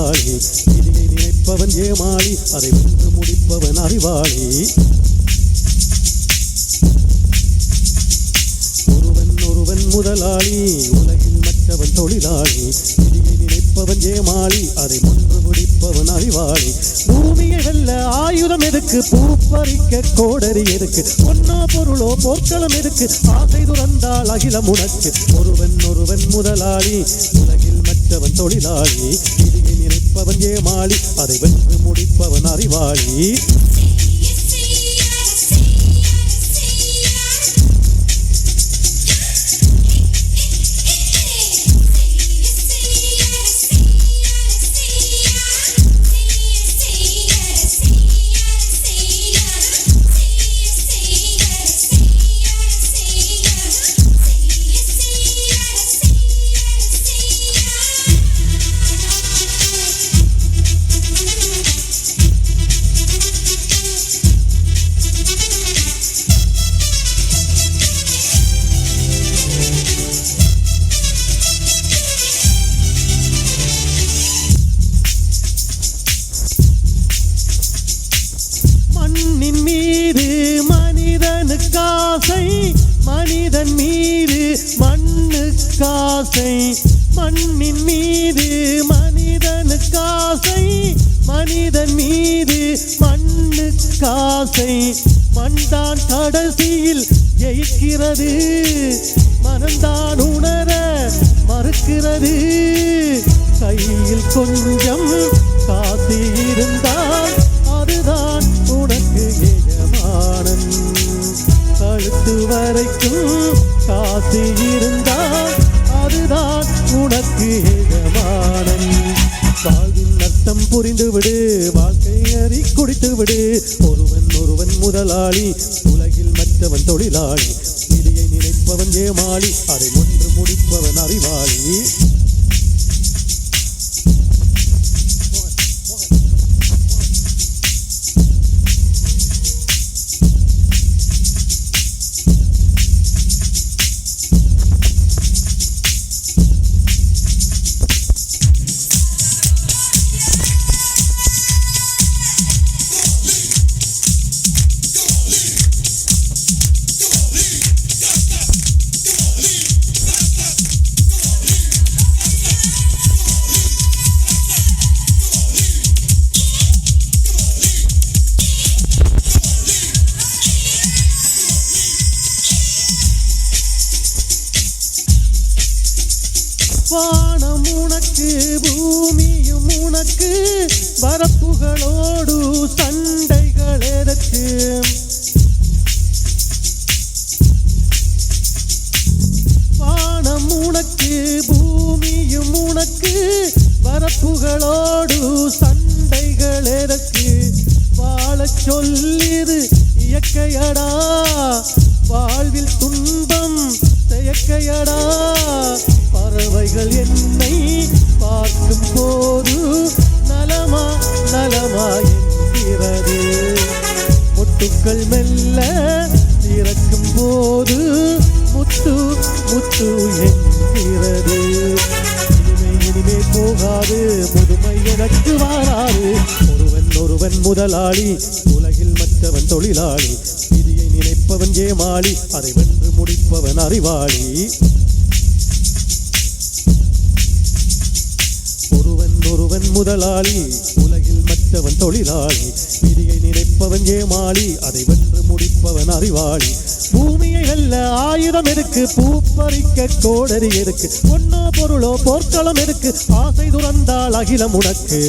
தொழிலாளி விதியை நினைப்பவன் ஏமாளி அதை வென்று முடிப்பவன் அறிவாளி. ஒருவன் ஒருவன் முதலாளி உலகில் மற்றவன் தொழிலாளி. விதியை நினைப்பவன் ஏமாளி அதை முன்று முடிப்பவன் அறிவாளி. பூமியை வெல்ல ஆயுதம் எதுக்கு? பூப்பறிக்க கோடரி எதுக்கு? பொன்னோ பொருளோ போர்க்களம் எதுக்கு? ஆசை துறந்தால் அகிலம் உனக்கு. ஒருவன் ஒருவன் முதலாளி உலகில் மற்றவன் தொழிலாளி. விதியை ஏமாளி அதை வென்று முடிப்பவன் அறிவாளி. மனிதன் மீது மண்ணுக்காசை மண்ணின் மீது மனிதனுக்காசை மனிதன் மீது மண்ணுக்காசை மண்தான் கடைசியில் ஜெயிக்கிறது. மனந்தான் உணர மறுக்கிறது. கையில் கொஞ்சம் காசு இருந்தால் காசு இருந்தால் அதுதான் உனக்கு எஜமானன். வாழ்வின் அர்த்தம் புரிந்துவிடு வாழ்க்கை அறி குடித்துவிடு. ஒருவன் ஒருவன் முதலாளி உலகில் மற்றவன் தொழிலாளி. விதியை நினைப்பவன் ஏமாளி அதை ஒன்று முடிப்பவன் அறிவாளி. வானம் உனக்கு பூமியும் உனக்கு வரப்புகளோடு சண்டைகள் எதற்கு? வானம் உனக்கு பூமியும் உனக்கு வரப்புகளோடு சண்டைகள் எதற்கு? வாழச் சொல்லிரு இயற்கையடா. முட்டுக்கள் மெல்ல இறக்கும் போது முத்து முத்து என்கிறது. இனிமே இனிமே போகாது முதுமை எனக்கு வாராது ஒருவன் ஒருவன் முதலாளி உலகில் மற்றவன் தொழிலாளி. விதியை நினைப்பவன் ஏமாளி அதை வென்று முடிப்பவன் அறிவாளி. ஒருவன் ஒருவன் முதலாளி உலக மற்றவன் தொழிலாளி விதியை நினைப்பவன் ஏமாளி அதை வென்று முடிப்பவன் அறிவாளி. பூமியை வெல்ல ஆயுதம் எதுக்கு பூப்பறிக்க கோடரி இருக்கு பொன்னோ பொருளோ போர்க்களம் இருக்கு ஆசை துறந்தால் அகிலம் உனக்கு.